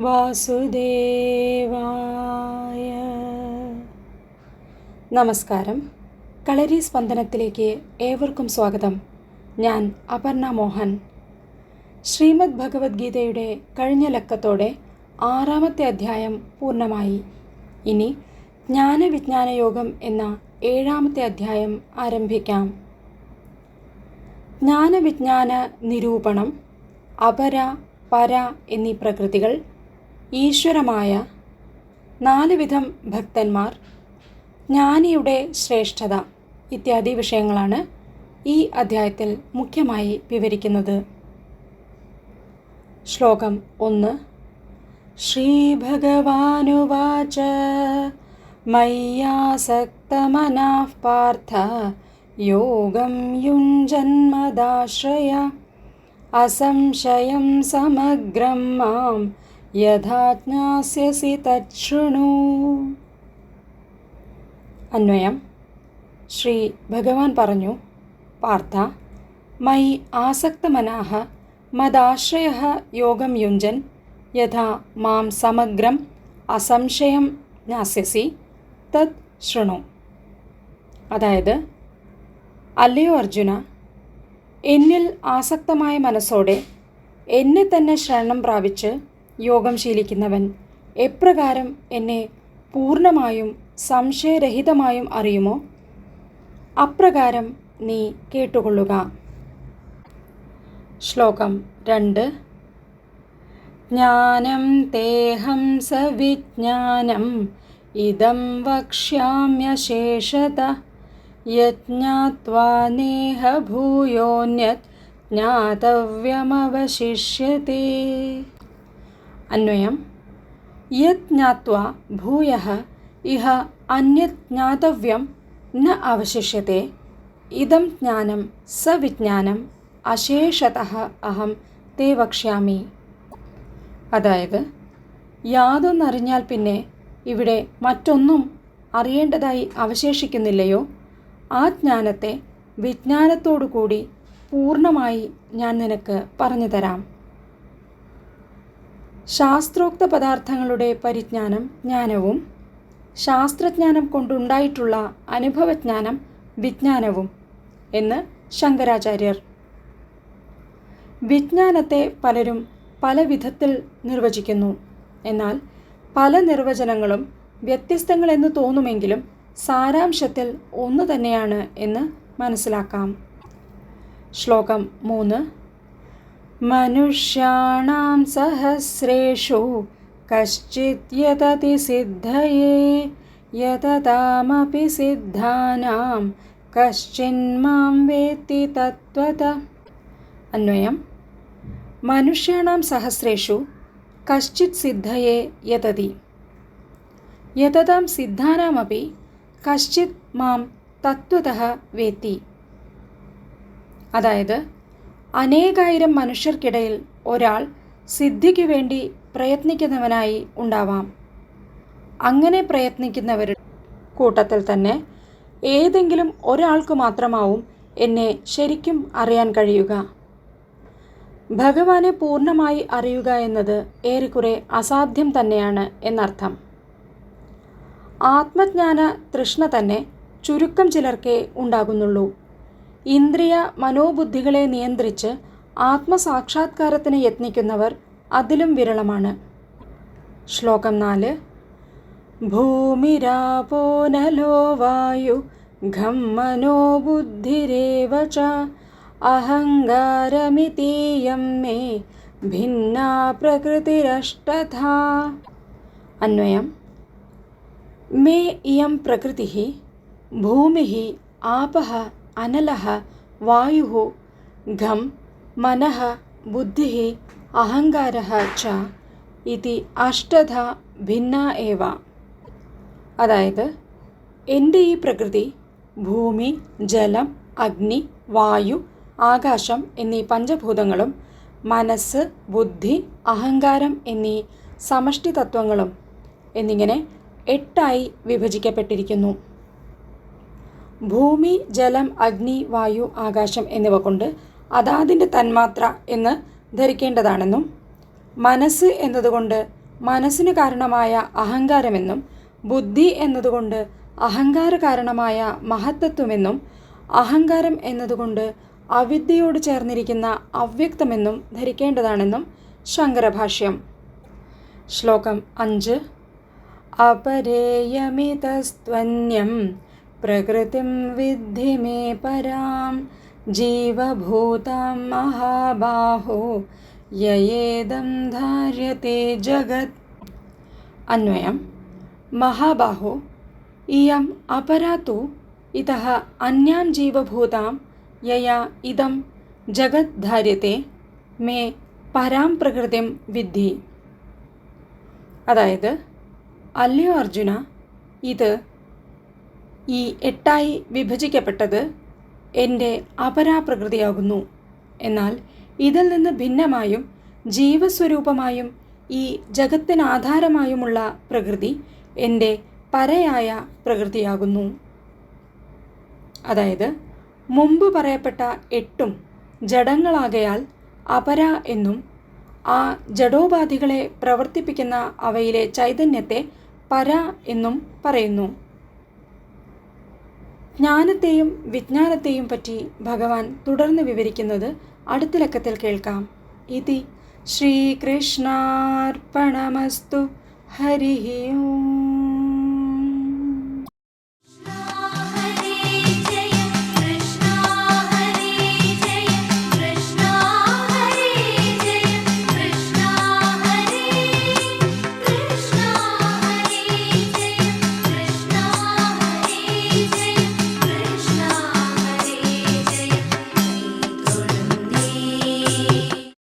വാസുദേവായ. നമസ്കാരം. കളരി സ്പന്ദനത്തിലേക്ക് ഏവർക്കും സ്വാഗതം. ഞാൻ അപർണ മോഹൻ. ശ്രീമദ് ഭഗവത്ഗീതയുടെ കഴിഞ്ഞ ലക്കത്തോടെ ആറാമത്തെ അധ്യായം പൂർണമായി. ഇനി ജ്ഞാനവിജ്ഞാന യോഗം എന്ന ഏഴാമത്തെ അധ്യായം ആരംഭിക്കാം. ജ്ഞാനവിജ്ഞാന നിരൂപണം അപര പര എന്നീ പ്രകൃതികൾ ഈശ്വരമായ നാല് വിധം ഭക്തന്മാർ ജ്ഞാനിയുടെ ശ്രേഷ്ഠത ഇത്യാദി വിഷയങ്ങളാണ് ഈ അധ്യായത്തിൽ മുഖ്യമായി വിവരിക്കുന്നത്. ശ്ലോകം ഒന്ന്. ശ്രീഭഗവാനുവാച മയ്യാസക്തമനാഃ പാർത്ഥ യോഗം യുഞ്ജന്മദാശ്രയ. അസംശയം സമഗ്രം മാം യഥാ ജ്ഞാസ്യസി തച്ഛൃണു. അന്വയം. ശ്രീ ഭഗവാൻ പറഞ്ഞു പാർത്ഥ മൈ ആസക്തമനാഹ മദാശ്രയ യോഗം യുഞ്ചൻ. യഥാ മാം സമഗ്രം അസംശയം ജ്ഞാസ്യസി തത് ശൃണു. അതായത് അല്ലയോ അർജുന എന്നിൽ ആസക്തമായ മനസ്സോടെ എന്നെ തന്നെ ശരണം പ്രാപിച്ച് യോഗം ശീലിക്കുന്നവൻ എപ്രകാരം എന്നെ പൂർണമായും സംശയരഹിതമായും അറിയുമോ? അപ്രകാരം നീ കേട്ടുകൊള്ളുക. ശ്ലോകം രണ്ട്. ജ്ഞാനം തേഹം സവിജ്ഞാനം ഇതം വക്ഷ്യാമ്യശേഷത യജ്ഞാത്വാ നേഹ ഭൂയോന്യത് യത് ജ്ഞാത്വാ ഭൂയ ഇഹ അന്യത് ജ്ഞാതവ്യം ന അവശിഷ്യത്തെ. ഇതം ജ്ഞാനം സവിജ്ഞാനം അശേഷത അഹം തേ വക്ഷ്യാമി. അതായത് യാതൊന്നറിഞ്ഞാൽ പിന്നെ ഇവിടെ മറ്റൊന്നും അറിയേണ്ടതായി അവശേഷിക്കുന്നില്ലയോ? ആ ജ്ഞാനത്തെ വിജ്ഞാനത്തോടു കൂടി പൂർണമായി ഞാൻ നിനക്ക് പറഞ്ഞു തരാം. ശാസ്ത്രോക്ത പദാർത്ഥങ്ങളുടെ പരിജ്ഞാനം ജ്ഞാനവും ശാസ്ത്രജ്ഞാനം കൊണ്ടുണ്ടായിട്ടുള്ള അനുഭവജ്ഞാനം വിജ്ഞാനവും എന്ന് ശങ്കരാചാര്യർ. വിജ്ഞാനത്തെ പലരും പല വിധത്തിൽ നിർവചിക്കുന്നു. എന്നാൽ പല നിർവചനങ്ങളും വ്യത്യസ്തങ്ങളെന്ന് തോന്നുമെങ്കിലും സാരാംശത്തിൽ ഒന്ന് തന്നെയാണ് എന്ന് മനസ്സിലാക്കാം. ശ്ലോകം മൂന്ന് മനുഷ്യാണാം സഹസ്രേഷു കശ്ചിത് യതതി സിദ്ധയേ യതതാമപി സിദ്ധാനാം കശ്ചിന്മാം വേത്തി തത്വത അന്വയം മനുഷ്യാണാം സഹസ്രേഷു കശ്ചിത് സിദ്ധയേ യതതി യതതാം സിദ്ധാനാമപി കശ്ചിത് മാം തത്വത വേത്തി അതായത് അനേകായിരം മനുഷ്യർക്കിടയിൽ ഒരാൾ സിദ്ധിക്കു വേണ്ടി പ്രയത്നിക്കുന്നവനായി ഉണ്ടാവാം. അങ്ങനെ പ്രയത്നിക്കുന്നവരുടെ കൂട്ടത്തിൽ തന്നെ ഏതെങ്കിലും ഒരാൾക്ക് മാത്രമാവും എന്നെ ശരിക്കും അറിയാൻ കഴിയുക. ഭഗവാനെ പൂർണമായി അറിയുക എന്നത് ഏറെക്കുറെ അസാധ്യം തന്നെയാണ് എന്നർത്ഥം. ആത്മജ്ഞാന തൃഷ്ണ തന്നെ ചുരുക്കം ചിലർക്കേ ഉണ്ടാകുന്നുള്ളൂ. ഇന്ദ്രിയ മനോബുദ്ധികളെ നിയന്ത്രിച്ച് ആത്മസാക്ഷാത്കാരത്തിന് യത്നിക്കുന്നവർ അതിലും വിരളമാണ്. ശ്ലോകം നാല്. ഭൂമിരാപോ നലോ വായു ഘം മനോബുദ്ധിരേവ ച അഹങ്കാരമിതീയം മേ ഭിന്നാ പ്രകൃതിരഷ്ടഥാ അന്വയം. മേ ഇയം പ്രകൃതി ഭൂമി ആപഃ അനലഃ വായു ഘം മനഃ ബുദ്ധി അഹങ്കാര ഇതി അഷ്ടധ ഭിന്ന ഏവ. അതായത് എന്റെ ഈ പ്രകൃതി ഭൂമി ജലം അഗ്നി വായു ആകാശം എന്നീ പഞ്ചഭൂതങ്ങളും മനസ്സ് ബുദ്ധി അഹങ്കാരം എന്നീ സമഷ്ടി തത്വങ്ങളും എന്നിങ്ങനെ എട്ടായി വിഭജിക്കപ്പെട്ടിരിക്കുന്നു. ഭൂമി ജലം അഗ്നി വായു ആകാശം എന്നിവ കൊണ്ട് അതാതിന്റെ തന്മാത്ര എന്ന് ധരിക്കേണ്ടതാണെന്നും മനസ്സ് എന്നതുകൊണ്ട് മനസ്സിന് കാരണമായ അഹങ്കാരമെന്നും ബുദ്ധി എന്നതുകൊണ്ട് അഹങ്കാര കാരണമായ മഹത്തത്വമെന്നും അഹങ്കാരം എന്നതുകൊണ്ട് അവിദ്യയോട് ചേർന്നിരിക്കുന്ന അവ്യക്തമെന്നും ധരിക്കേണ്ടതാണെന്നും ശങ്കരഭാഷ്യം. ശ്ലോകം അഞ്ച്. അപരേയമിതസ്ത്വന്യം പ്രകൃതിം വിദ്ധി മേ പരാം ജീവഭൂതാം മഹാബാഹോ യയേദം ധാര്യത്തെ ജഗത് അന്വയം മഹാബാഹോ ഇയം അപരാ തു ഇതഃ അന്യാം ജീവഭൂതാം യയാ ഇതം ജഗത് ധാര്യത്തെ മേ പരാം പ്രകൃതിം വിദ്ധി അതായത് അല്ലയോ അർജുന ഇത് ഈ എട്ടായി വിഭജിക്കപ്പെട്ടത് എന്റെ അപരാപ്രകൃതിയാകുന്നു. എന്നാൽ ഇതിൽ നിന്ന് ഭിന്നമായും ജീവസ്വരൂപമായും ഈ ജഗത്തിന് ആധാരമായുമുള്ള പ്രകൃതി എന്റെ പരയായ പ്രകൃതിയാകുന്നു. അതായത് മുമ്പ് പറയപ്പെട്ട എട്ടും ജഡങ്ങളാകയാൽ അപര എന്നും ആ ജഡോപാധികളെ പ്രവർത്തിപ്പിക്കുന്ന അവയിലെ ചൈതന്യത്തെ പര എന്നും പറയുന്നു. ജ്ഞാനത്തെയും വിജ്ഞാനത്തെയും പറ്റി ഭഗവാൻ തുടർന്ന് വിവരിക്കുന്നത് അടുത്ത ലക്കത്തിൽ കേൾക്കാം. ഇതി ശ്രീകൃഷ്ണാർപ്പണമസ്തു. ഹരി ഓം.